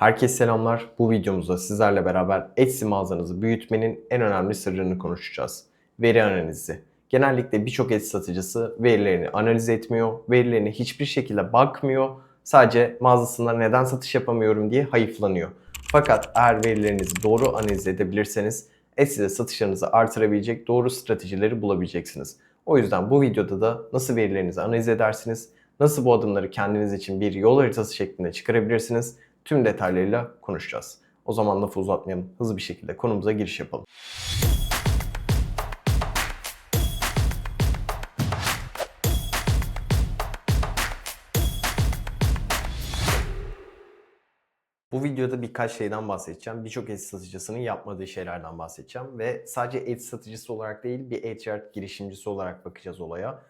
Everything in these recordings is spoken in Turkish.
Herkese selamlar. Bu videomuzda sizlerle beraber Etsy mağazanızı büyütmenin en önemli sırrını konuşacağız. Veri analizi. Genellikle birçok Etsy satıcısı verilerini analiz etmiyor, verilerine hiçbir şekilde bakmıyor. Sadece mağazasında neden satış yapamıyorum diye hayıflanıyor. Fakat eğer verilerinizi doğru analiz edebilirseniz Etsy'de satışlarınızı artırabilecek doğru stratejileri bulabileceksiniz. O yüzden bu videoda da nasıl verilerinizi analiz edersiniz, nasıl bu adımları kendiniz için bir yol haritası şeklinde çıkarabilirsiniz tüm detaylarıyla konuşacağız. O zaman lafı uzatmayalım. Hızlı bir şekilde konumuza giriş yapalım. Bu videoda birkaç şeyden bahsedeceğim. Birçok Etsy satıcısının yapmadığı şeylerden bahsedeceğim. Ve sadece Etsy satıcısı olarak değil bir e-ticaret girişimcisi olarak bakacağız olaya.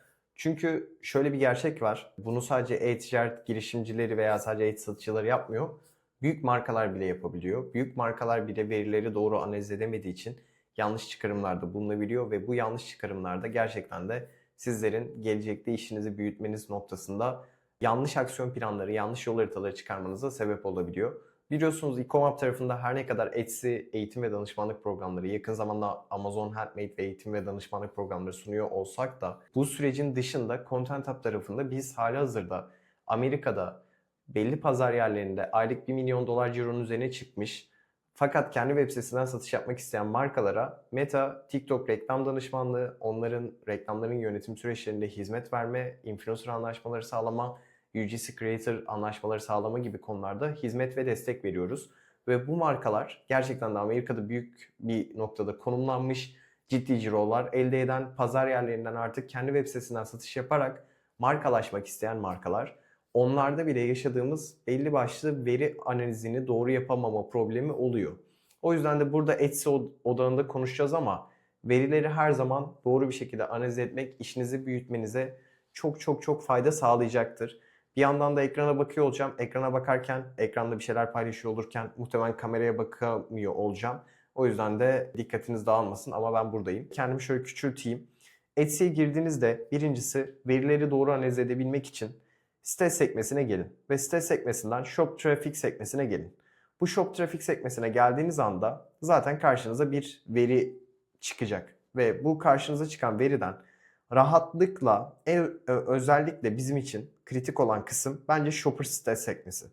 Çünkü şöyle bir gerçek var. Bunu sadece e-ticaret girişimcileri veya sadece Etsy satıcıları yapmıyor. Büyük markalar bile yapabiliyor. Büyük markalar bile verileri doğru analiz edemediği için yanlış çıkarımlarda bulunabiliyor ve bu yanlış çıkarımlarda gerçekten de sizlerin gelecekte işinizi büyütmeniz noktasında yanlış aksiyon planları, yanlış yol haritaları çıkarmanıza sebep olabiliyor. Biliyorsunuz e-commerce tarafında her ne kadar Etsy eğitim ve danışmanlık programları, yakın zamanda Amazon Handmade ve eğitim ve danışmanlık programları sunuyor olsak da bu sürecin dışında Content Hub tarafında biz halihazırda Amerika'da belli pazar yerlerinde aylık 1 milyon dolar cironun üzerine çıkmış fakat kendi web sitesinden satış yapmak isteyen markalara Meta, TikTok reklam danışmanlığı, onların reklamların yönetim süreçlerinde hizmet verme, influencer anlaşmaları sağlama, UGC Creator anlaşmaları sağlama gibi konularda hizmet ve destek veriyoruz. Ve bu markalar gerçekten de Amerika'da büyük bir noktada konumlanmış ciddi cirolar elde eden pazar yerlerinden artık kendi web sitesinden satış yaparak markalaşmak isteyen markalar. Onlarda bile yaşadığımız belli başlı veri analizini doğru yapamama problemi oluyor. O yüzden de burada Etsy odağında konuşacağız ama verileri her zaman doğru bir şekilde analiz etmek işinizi büyütmenize çok çok çok fayda sağlayacaktır. Bir yandan da ekrana bakıyor olacağım. Ekrana bakarken, ekranda bir şeyler paylaşıyor olurken muhtemelen kameraya bakamıyor olacağım. O yüzden de dikkatiniz dağılmasın ama ben buradayım. Kendimi şöyle küçülteyim. Etsy'ye girdiğinizde birincisi verileri doğru analiz edebilmek için site sekmesine gelin ve site sekmesinden shop traffic sekmesine gelin. Bu shop traffic sekmesine geldiğiniz anda zaten karşınıza bir veri çıkacak ve bu karşınıza çıkan veriden rahatlıkla özellikle bizim için kritik olan kısım bence shopper site sekmesi.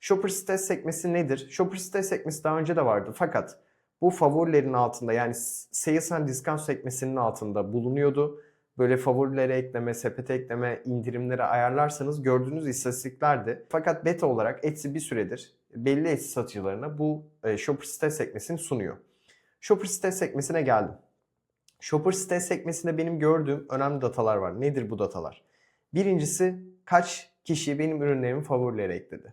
Shopper site sekmesi nedir? Shopper site sekmesi daha önce de vardı fakat bu favorilerin altında yani sales and discount sekmesinin altında bulunuyordu. Böyle favorilere ekleme, sepete ekleme, indirimlere ayarlarsanız gördüğünüz istatistiklerdi. Fakat beta olarak Etsy bir süredir belli Etsy satıcılarına bu e, shopper site sekmesini sunuyor. Shopper site sekmesine geldim. Shopper site sekmesinde benim gördüğüm önemli datalar var. Nedir bu datalar? Birincisi kaç kişi benim ürünlerimi favorilere ekledi?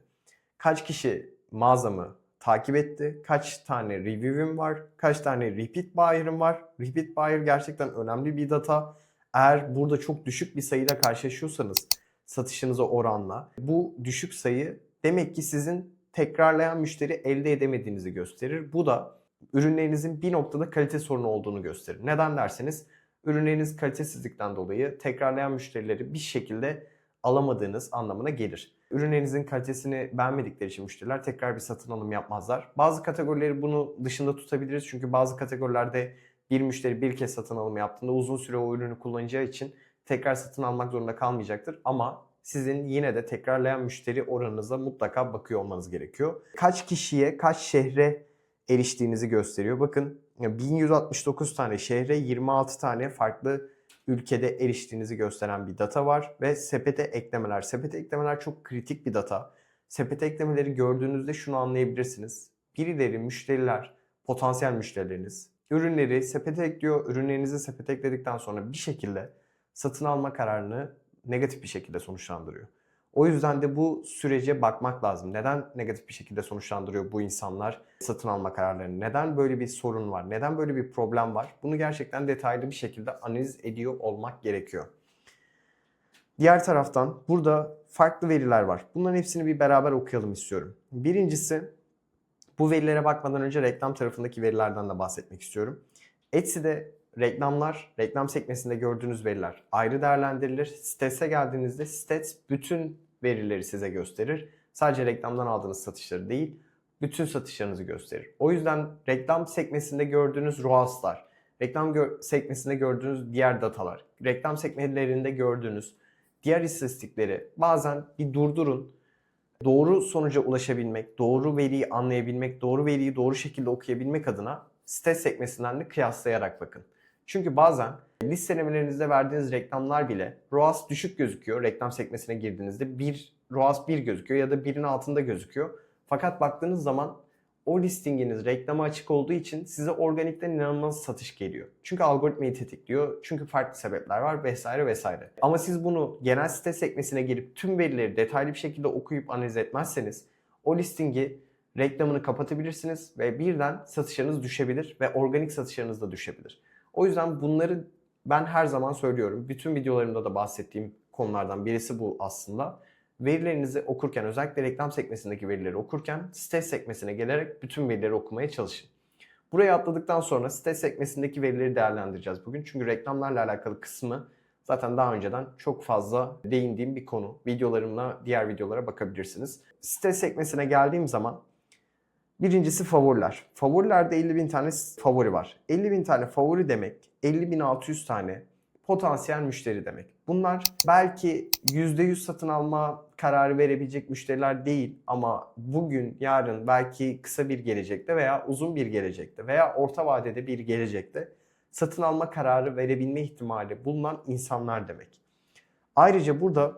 Kaç kişi mağazamı takip etti? Kaç tane review'im var? Kaç tane repeat buyer'ım var? Repeat buyer gerçekten önemli bir data. Eğer burada çok düşük bir sayıyla karşılaşıyorsanız satışınıza oranla bu düşük sayı demek ki sizin tekrarlayan müşteri elde edemediğinizi gösterir. Bu da ürünlerinizin bir noktada kalite sorunu olduğunu gösterir. Neden derseniz ürünleriniz kalitesizlikten dolayı tekrarlayan müşterileri bir şekilde alamadığınız anlamına gelir. Ürünlerinizin kalitesini beğenmedikleri için müşteriler tekrar bir satın alım yapmazlar. Bazı kategorileri bunu dışında tutabiliriz çünkü bazı kategorilerde bir müşteri bir kez satın alım yaptığında uzun süre o ürünü kullanacağı için tekrar satın almak zorunda kalmayacaktır. Ama sizin yine de tekrarlayan müşteri oranınıza mutlaka bakıyor olmanız gerekiyor. Kaç kişiye, kaç şehre eriştiğinizi gösteriyor. Bakın 1169 tane şehre 26 tane farklı ülkede eriştiğinizi gösteren bir data var ve sepete eklemeler. Sepete eklemeler çok kritik bir data. Sepete eklemeleri gördüğünüzde şunu anlayabilirsiniz. Birileri müşteriler, potansiyel müşterileriniz ürünleri sepete ekliyor. Ürünlerinizi sepete ekledikten sonra bir şekilde satın alma kararını negatif bir şekilde sonuçlandırıyor. O yüzden de bu sürece bakmak lazım. Neden negatif bir şekilde sonuçlandırıyor bu insanlar satın alma kararlarını? Neden böyle bir sorun var? Neden böyle bir problem var? Bunu gerçekten detaylı bir şekilde analiz ediyor olmak gerekiyor. Diğer taraftan burada farklı veriler var. Bunların hepsini bir beraber okuyalım istiyorum. Birincisi bu verilere bakmadan önce reklam tarafındaki verilerden de bahsetmek istiyorum. Etsy'de reklamlar, reklam sekmesinde gördüğünüz veriler ayrı değerlendirilir. Stats'e geldiğinizde Stats bütün verileri size gösterir. Sadece reklamdan aldığınız satışları değil, bütün satışlarınızı gösterir. O yüzden reklam sekmesinde gördüğünüz ROAS'lar, reklam gö- sekmesinde gördüğünüz diğer datalar, reklam sekmelerinde gördüğünüz diğer istatistikleri bazen bir durdurun. Doğru sonuca ulaşabilmek, doğru veriyi anlayabilmek, doğru veriyi doğru şekilde okuyabilmek adına site sekmesinden de kıyaslayarak bakın. Çünkü bazen listelemelerinizde verdiğiniz reklamlar bile ROAS düşük gözüküyor. Reklam sekmesine girdiğinizde bir ROAS 1 gözüküyor ya da birin altında gözüküyor. Fakat baktığınız zaman o listinginiz reklama açık olduğu için size organikten inanılmaz satış geliyor. Çünkü algoritmayı tetikliyor. Çünkü farklı sebepler var vesaire vesaire. Ama siz bunu genel site sekmesine girip tüm verileri detaylı bir şekilde okuyup analiz etmezseniz o listingi reklamını kapatabilirsiniz ve birden satışlarınız düşebilir ve organik satışlarınız da düşebilir. O yüzden bunları ben her zaman söylüyorum. Bütün videolarımda da bahsettiğim konulardan birisi bu aslında. Verilerinizi okurken özellikle reklam sekmesindeki verileri okurken site sekmesine gelerek bütün verileri okumaya çalışın. Buraya atladıktan sonra site sekmesindeki verileri değerlendireceğiz bugün. Çünkü reklamlarla alakalı kısmı zaten daha önceden çok fazla değindiğim bir konu. Videolarımla diğer videolara bakabilirsiniz. Site sekmesine geldiğim zaman Birincisi favoriler. Favorilerde 50 bin tane favori var. 50 bin tane favori demek 50 bin 600 tane potansiyel müşteri demek. Bunlar belki %100 satın alma kararı verebilecek müşteriler değil ama bugün, yarın, belki kısa bir gelecekte veya uzun bir gelecekte veya orta vadede bir gelecekte satın alma kararı verebilme ihtimali bulunan insanlar demek. Ayrıca burada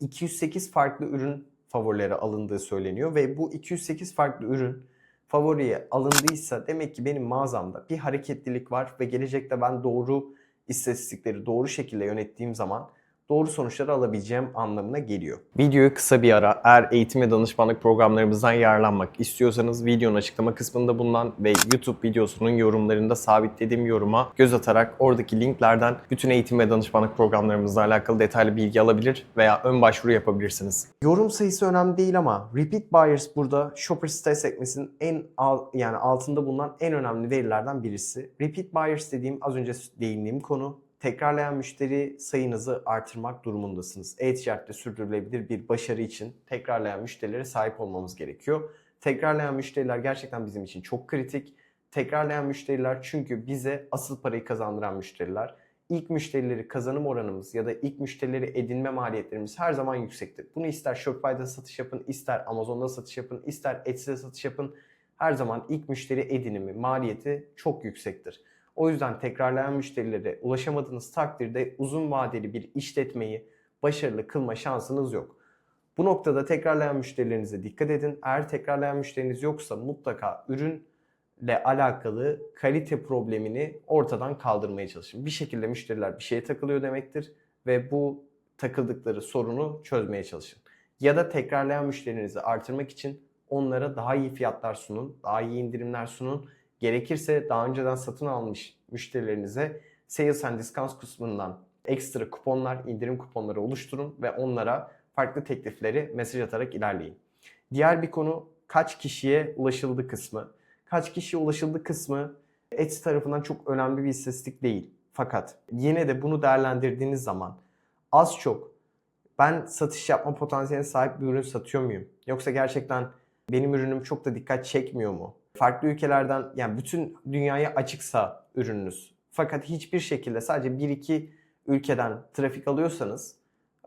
208 farklı ürün favorilere alındığı söyleniyor ve bu 208 farklı ürün favoriye alındıysa demek ki benim mağazamda bir hareketlilik var ve gelecekte ben doğru istatistikleri doğru şekilde yönettiğim zaman doğru sonuçları alabileceğim anlamına geliyor. Videoyu kısa bir ara eğer eğitim ve danışmanlık programlarımızdan yararlanmak istiyorsanız videonun açıklama kısmında bulunan ve YouTube videosunun yorumlarında sabitlediğim yoruma göz atarak oradaki linklerden bütün eğitim ve danışmanlık programlarımızla alakalı detaylı bilgi alabilir veya ön başvuru yapabilirsiniz. Yorum sayısı önemli değil ama repeat buyers burada shopper site sekmesinin en al, yani altında bulunan en önemli verilerden birisi. Repeat buyers dediğim az önce değindiğim konu tekrarlayan müşteri sayınızı artırmak durumundasınız. E-ticarette sürdürülebilir bir başarı için tekrarlayan müşterilere sahip olmamız gerekiyor. Tekrarlayan müşteriler gerçekten bizim için çok kritik. Tekrarlayan müşteriler çünkü bize asıl parayı kazandıran müşteriler. İlk müşterileri kazanım oranımız ya da ilk müşterileri edinme maliyetlerimiz her zaman yüksektir. Bunu ister Shopify'da satış yapın, ister Amazon'da satış yapın, ister Etsy'de satış yapın. Her zaman ilk müşteri edinimi, maliyeti çok yüksektir. O yüzden tekrarlayan müşterilere ulaşamadığınız takdirde uzun vadeli bir işletmeyi başarılı kılma şansınız yok. Bu noktada tekrarlayan müşterilerinize dikkat edin. Eğer tekrarlayan müşteriniz yoksa mutlaka ürünle alakalı kalite problemini ortadan kaldırmaya çalışın. Bir şekilde müşteriler bir şeye takılıyor demektir ve bu takıldıkları sorunu çözmeye çalışın. Ya da tekrarlayan müşterinizi artırmak için onlara daha iyi fiyatlar sunun, daha iyi indirimler sunun Gerekirse daha önceden satın almış müşterilerinize Sales and Discounts kısmından ekstra kuponlar, indirim kuponları oluşturun ve onlara farklı teklifleri mesaj atarak ilerleyin. Diğer bir konu kaç kişiye ulaşıldı kısmı. Kaç kişiye ulaşıldı kısmı Etsy tarafından çok önemli bir istatistik değil. Fakat yine de bunu değerlendirdiğiniz zaman az çok ben satış yapma potansiyeline sahip bir ürün satıyor muyum? Yoksa gerçekten benim ürünüm çok da dikkat çekmiyor mu? Farklı ülkelerden yani bütün dünyaya açıksa ürününüz fakat hiçbir şekilde sadece 1-2 ülkeden trafik alıyorsanız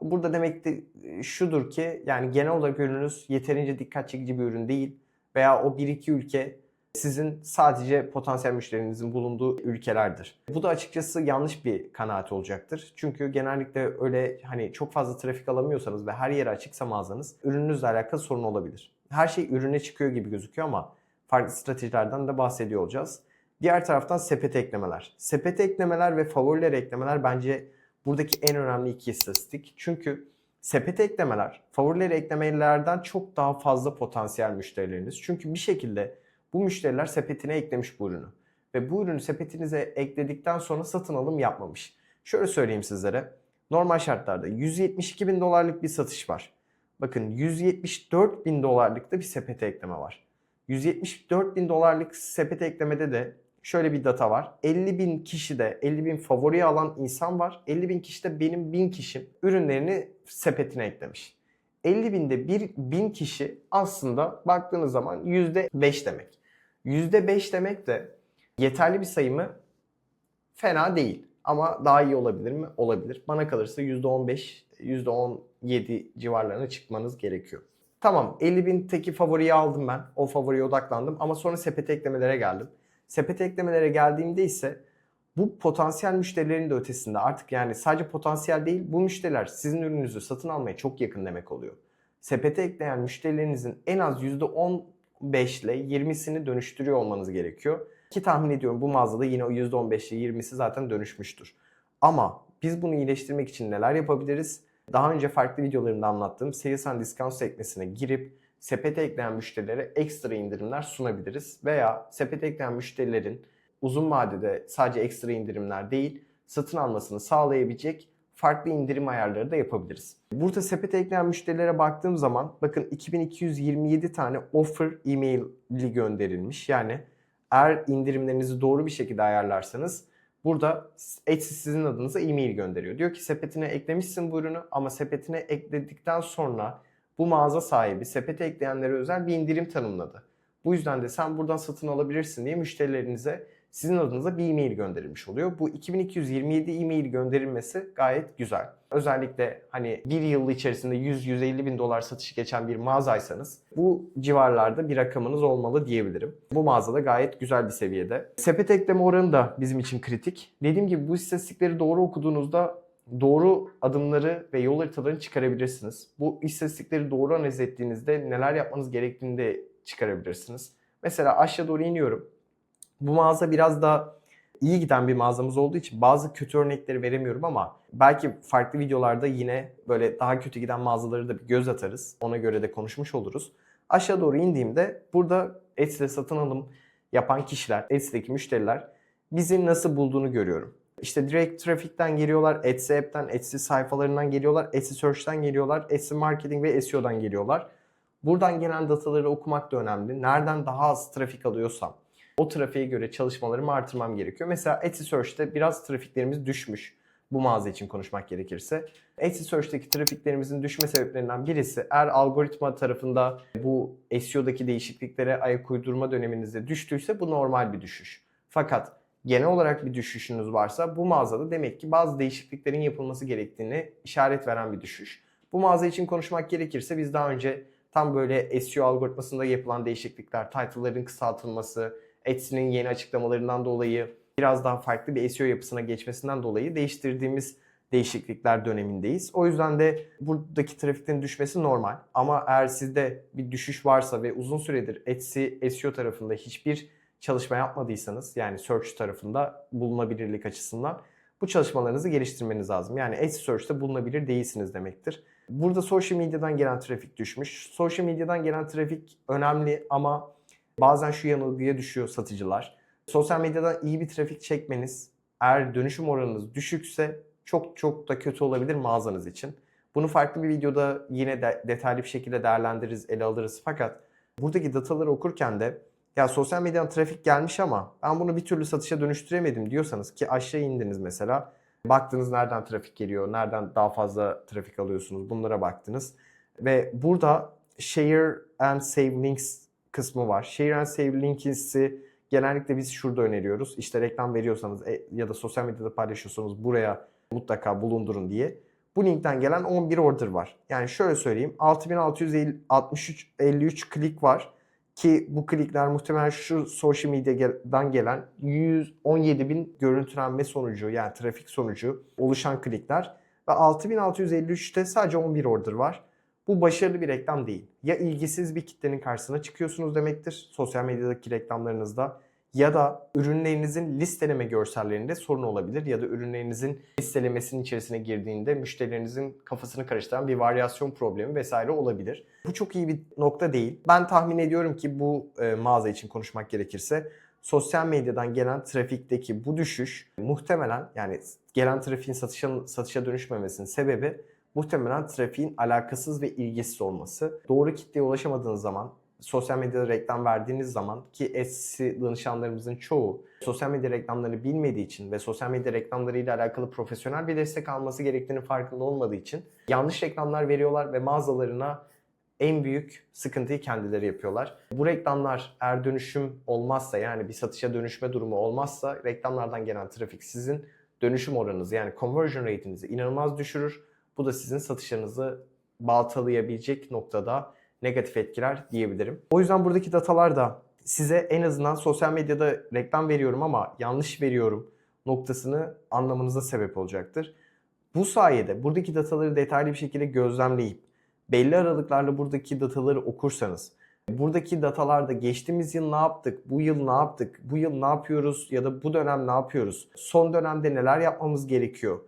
burada demek de şudur ki yani genel olarak ürününüz yeterince dikkat çekici bir ürün değil veya o 1-2 ülke sizin sadece potansiyel müşterinizin bulunduğu ülkelerdir. Bu da açıkçası yanlış bir kanaat olacaktır. Çünkü genellikle öyle hani çok fazla trafik alamıyorsanız ve her yere açıksa mağazanız ürününüzle alakalı sorun olabilir. Her şey ürüne çıkıyor gibi gözüküyor ama farklı stratejilerden de bahsediyor olacağız. Diğer taraftan sepete eklemeler. Sepete eklemeler ve favoriler eklemeler bence buradaki en önemli iki istatistik. Çünkü sepete eklemeler, favorileri eklemelerden çok daha fazla potansiyel müşterileriniz. Çünkü bir şekilde bu müşteriler sepetine eklemiş bu ürünü. Ve bu ürünü sepetinize ekledikten sonra satın alım yapmamış. Şöyle söyleyeyim sizlere. Normal şartlarda 172 bin dolarlık bir satış var. Bakın 174 bin dolarlık da bir sepete ekleme var. 174 bin dolarlık sepete eklemede de şöyle bir data var. 50 bin kişi de 50 bin favoriye alan insan var. 50 bin kişi de benim 1000 kişim ürünlerini sepetine eklemiş. 50 binde bir bin kişi aslında baktığınız zaman %5 demek. %5 demek de yeterli bir sayı mı? Fena değil. Ama daha iyi olabilir mi? Olabilir. Bana kalırsa %15, %17 civarlarına çıkmanız gerekiyor. Tamam 50 bin teki favoriyi aldım ben. O favoriye odaklandım ama sonra sepete eklemelere geldim. Sepete eklemelere geldiğimde ise bu potansiyel müşterilerin de ötesinde artık yani sadece potansiyel değil bu müşteriler sizin ürününüzü satın almaya çok yakın demek oluyor. Sepete ekleyen müşterilerinizin en az %15 ile 20'sini dönüştürüyor olmanız gerekiyor. Ki tahmin ediyorum bu mağazada yine o %15 ile 20'si zaten dönüşmüştür. Ama biz bunu iyileştirmek için neler yapabiliriz? Daha önce farklı videolarımda anlattığım Sales and Discount sekmesine girip sepete ekleyen müşterilere ekstra indirimler sunabiliriz. Veya sepete ekleyen müşterilerin uzun vadede sadece ekstra indirimler değil, satın almasını sağlayabilecek farklı indirim ayarları da yapabiliriz. Burada sepete ekleyen müşterilere baktığım zaman bakın 2227 tane offer e-maili gönderilmiş. Yani eğer indirimlerinizi doğru bir şekilde ayarlarsanız burada Etsy sizin adınıza e-mail gönderiyor. Diyor ki sepetine eklemişsin bu ürünü ama sepetine ekledikten sonra bu mağaza sahibi sepete ekleyenlere özel bir indirim tanımladı. Bu yüzden de sen buradan satın alabilirsin diye müşterilerinize sizin adınıza bir e-mail gönderilmiş oluyor. Bu 2227 e-mail gönderilmesi gayet güzel. Özellikle hani bir yıl içerisinde 100-150 bin dolar satışı geçen bir mağazaysanız bu civarlarda bir rakamınız olmalı diyebilirim. Bu mağazada gayet güzel bir seviyede. Sepet ekleme oranı da bizim için kritik. Dediğim gibi bu istatistikleri doğru okuduğunuzda doğru adımları ve yol haritalarını çıkarabilirsiniz. Bu istatistikleri doğru analiz ettiğinizde neler yapmanız gerektiğini de çıkarabilirsiniz. Mesela aşağı doğru iniyorum. Bu mağaza biraz da iyi giden bir mağazamız olduğu için bazı kötü örnekleri veremiyorum ama belki farklı videolarda yine böyle daha kötü giden mağazaları da bir göz atarız. Ona göre de konuşmuş oluruz. Aşağı doğru indiğimde burada Etsy'de satın alım yapan kişiler, Etsy'deki müşteriler bizi nasıl bulduğunu görüyorum. İşte direkt trafikten geliyorlar, Etsy app'ten, Etsy sayfalarından geliyorlar, Etsy search'ten geliyorlar, Etsy marketing ve SEO'dan geliyorlar. Buradan gelen dataları okumak da önemli. Nereden daha az trafik alıyorsam o trafiğe göre çalışmalarımı artırmam gerekiyor. Mesela Etsy Search'te biraz trafiklerimiz düşmüş. Bu mağaza için konuşmak gerekirse. Etsy Search'teki trafiklerimizin düşme sebeplerinden birisi eğer algoritma tarafında bu SEO'daki değişikliklere ayak uydurma döneminizde düştüyse bu normal bir düşüş. Fakat genel olarak bir düşüşünüz varsa bu mağazada demek ki bazı değişikliklerin yapılması gerektiğini işaret veren bir düşüş. Bu mağaza için konuşmak gerekirse biz daha önce tam böyle SEO algoritmasında yapılan değişiklikler, title'ların kısaltılması, Etsy'nin yeni açıklamalarından dolayı biraz daha farklı bir SEO yapısına geçmesinden dolayı değiştirdiğimiz değişiklikler dönemindeyiz. O yüzden de buradaki trafiklerin düşmesi normal. Ama eğer sizde bir düşüş varsa ve uzun süredir Etsy SEO tarafında hiçbir çalışma yapmadıysanız yani search tarafında bulunabilirlik açısından bu çalışmalarınızı geliştirmeniz lazım. Yani Etsy Search'te bulunabilir değilsiniz demektir. Burada social medyadan gelen trafik düşmüş. Social medyadan gelen trafik önemli ama bazen şu yanılgıya düşüyor satıcılar. Sosyal medyadan iyi bir trafik çekmeniz eğer dönüşüm oranınız düşükse çok çok da kötü olabilir mağazanız için. Bunu farklı bir videoda yine de detaylı bir şekilde değerlendiririz, ele alırız. Fakat buradaki dataları okurken de ya sosyal medyadan trafik gelmiş ama ben bunu bir türlü satışa dönüştüremedim diyorsanız ki aşağı indiniz mesela. Baktınız nereden trafik geliyor, nereden daha fazla trafik alıyorsunuz bunlara baktınız. Ve burada share and save links kısmı var. Share and save links'i genellikle biz şurada öneriyoruz. İşte reklam veriyorsanız e, ya da sosyal medyada paylaşıyorsanız buraya mutlaka bulundurun diye. Bu linkten gelen 11 order var. Yani şöyle söyleyeyim 6663 53 klik var. Ki bu klikler muhtemelen şu social medya'dan gelen 117 bin görüntülenme sonucu yani trafik sonucu oluşan klikler. Ve 6653'te sadece 11 order var. Bu başarılı bir reklam değil. Ya ilgisiz bir kitlenin karşısına çıkıyorsunuz demektir sosyal medyadaki reklamlarınızda ya da ürünlerinizin listeleme görsellerinde sorun olabilir ya da ürünlerinizin listelemesinin içerisine girdiğinde müşterilerinizin kafasını karıştıran bir varyasyon problemi vesaire olabilir. Bu çok iyi bir nokta değil. Ben tahmin ediyorum ki bu e, mağaza için konuşmak gerekirse sosyal medyadan gelen trafikteki bu düşüş muhtemelen yani gelen trafiğin satışa, satışa dönüşmemesinin sebebi muhtemelen trafiğin alakasız ve ilgisiz olması. Doğru kitleye ulaşamadığınız zaman sosyal medyada reklam verdiğiniz zaman ki Etsy danışanlarımızın çoğu sosyal medya reklamlarını bilmediği için ve sosyal medya reklamlarıyla alakalı profesyonel bir destek alması gerektiğini farkında olmadığı için yanlış reklamlar veriyorlar ve mağazalarına en büyük sıkıntıyı kendileri yapıyorlar. Bu reklamlar eğer dönüşüm olmazsa yani bir satışa dönüşme durumu olmazsa reklamlardan gelen trafik sizin dönüşüm oranınızı yani conversion rate'inizi inanılmaz düşürür. Bu da sizin satışlarınızı baltalayabilecek noktada negatif etkiler diyebilirim. O yüzden buradaki datalar da size en azından sosyal medyada reklam veriyorum ama yanlış veriyorum noktasını anlamanıza sebep olacaktır. Bu sayede buradaki dataları detaylı bir şekilde gözlemleyip belli aralıklarla buradaki dataları okursanız buradaki datalarda geçtiğimiz yıl ne yaptık, bu yıl ne yaptık, bu yıl ne yapıyoruz ya da bu dönem ne yapıyoruz, son dönemde neler yapmamız gerekiyor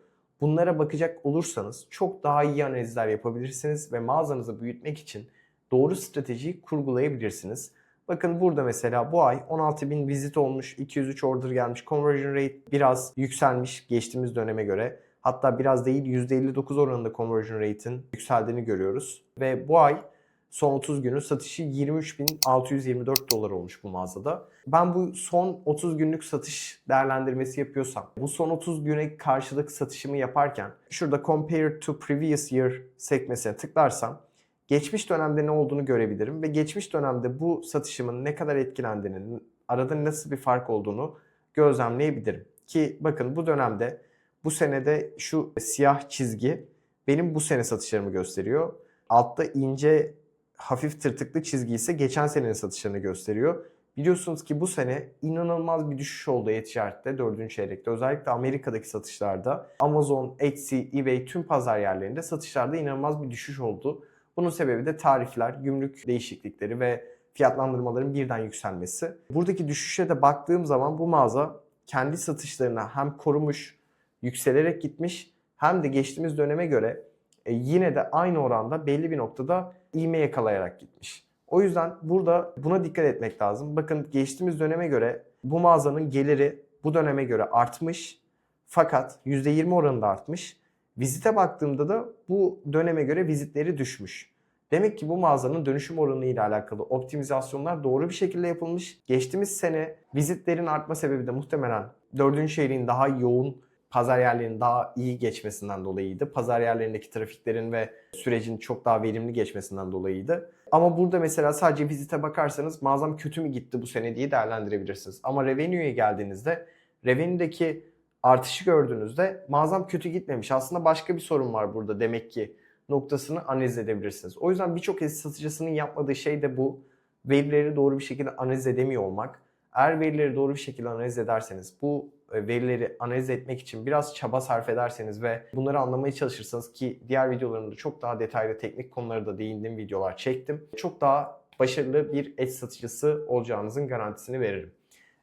bunlara bakacak olursanız çok daha iyi analizler yapabilirsiniz ve mağazanızı büyütmek için doğru stratejiyi kurgulayabilirsiniz. Bakın burada mesela bu ay 16.000 vizit olmuş, 203 order gelmiş, conversion rate biraz yükselmiş geçtiğimiz döneme göre. Hatta biraz değil %59 oranında conversion rate'in yükseldiğini görüyoruz. Ve bu ay son 30 günün satışı 23.624 dolar olmuş bu mağazada. Ben bu son 30 günlük satış değerlendirmesi yapıyorsam, bu son 30 güne karşılık satışımı yaparken şurada compare to previous year sekmesine tıklarsam geçmiş dönemde ne olduğunu görebilirim ve geçmiş dönemde bu satışımın ne kadar etkilendiğini, arada nasıl bir fark olduğunu gözlemleyebilirim. Ki bakın bu dönemde bu senede şu siyah çizgi benim bu sene satışlarımı gösteriyor. Altta ince hafif tırtıklı çizgi ise geçen senenin satışlarını gösteriyor. Biliyorsunuz ki bu sene inanılmaz bir düşüş oldu e-ticarette 4. çeyrekte. Özellikle Amerika'daki satışlarda Amazon, Etsy, eBay tüm pazar yerlerinde satışlarda inanılmaz bir düşüş oldu. Bunun sebebi de tarifler, gümrük değişiklikleri ve fiyatlandırmaların birden yükselmesi. Buradaki düşüşe de baktığım zaman bu mağaza kendi satışlarına hem korumuş, yükselerek gitmiş hem de geçtiğimiz döneme göre e, yine de aynı oranda belli bir noktada iğme yakalayarak gitmiş. O yüzden burada buna dikkat etmek lazım. Bakın geçtiğimiz döneme göre bu mağazanın geliri bu döneme göre artmış fakat %20 oranında artmış. Vizite baktığımda da bu döneme göre vizitleri düşmüş. Demek ki bu mağazanın dönüşüm oranı ile alakalı optimizasyonlar doğru bir şekilde yapılmış. Geçtiğimiz sene vizitlerin artma sebebi de muhtemelen 4. şehrin daha yoğun pazar yerlerinin daha iyi geçmesinden dolayıydı. Pazar yerlerindeki trafiklerin ve sürecin çok daha verimli geçmesinden dolayıydı. Ama burada mesela sadece vizite bakarsanız mağazam kötü mü gitti bu sene diye değerlendirebilirsiniz. Ama revenue'ye geldiğinizde revenue'deki artışı gördüğünüzde mağazam kötü gitmemiş. Aslında başka bir sorun var burada demek ki noktasını analiz edebilirsiniz. O yüzden birçok Etsy satıcısının yapmadığı şey de bu. Verileri doğru bir şekilde analiz edemiyor olmak. Eğer verileri doğru bir şekilde analiz ederseniz, bu verileri analiz etmek için biraz çaba sarf ederseniz ve bunları anlamaya çalışırsanız ki diğer videolarımda çok daha detaylı teknik konulara da değindiğim videolar çektim. Çok daha başarılı bir et satıcısı olacağınızın garantisini veririm.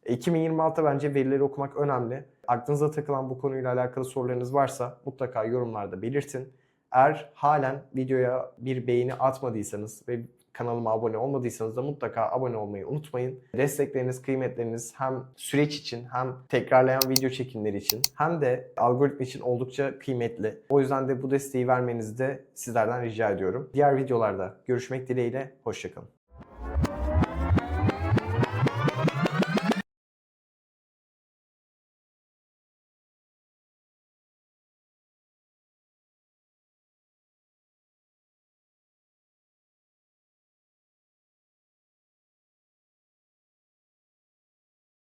2026'da bence verileri okumak önemli. Aklınıza takılan bu konuyla alakalı sorularınız varsa mutlaka yorumlarda belirtin. Eğer halen videoya bir beğeni atmadıysanız ve kanalıma abone olmadıysanız da mutlaka abone olmayı unutmayın. Destekleriniz, kıymetleriniz hem süreç için hem tekrarlayan video çekimleri için hem de algoritma için oldukça kıymetli. O yüzden de bu desteği vermenizi de sizlerden rica ediyorum. Diğer videolarda görüşmek dileğiyle, hoşçakalın.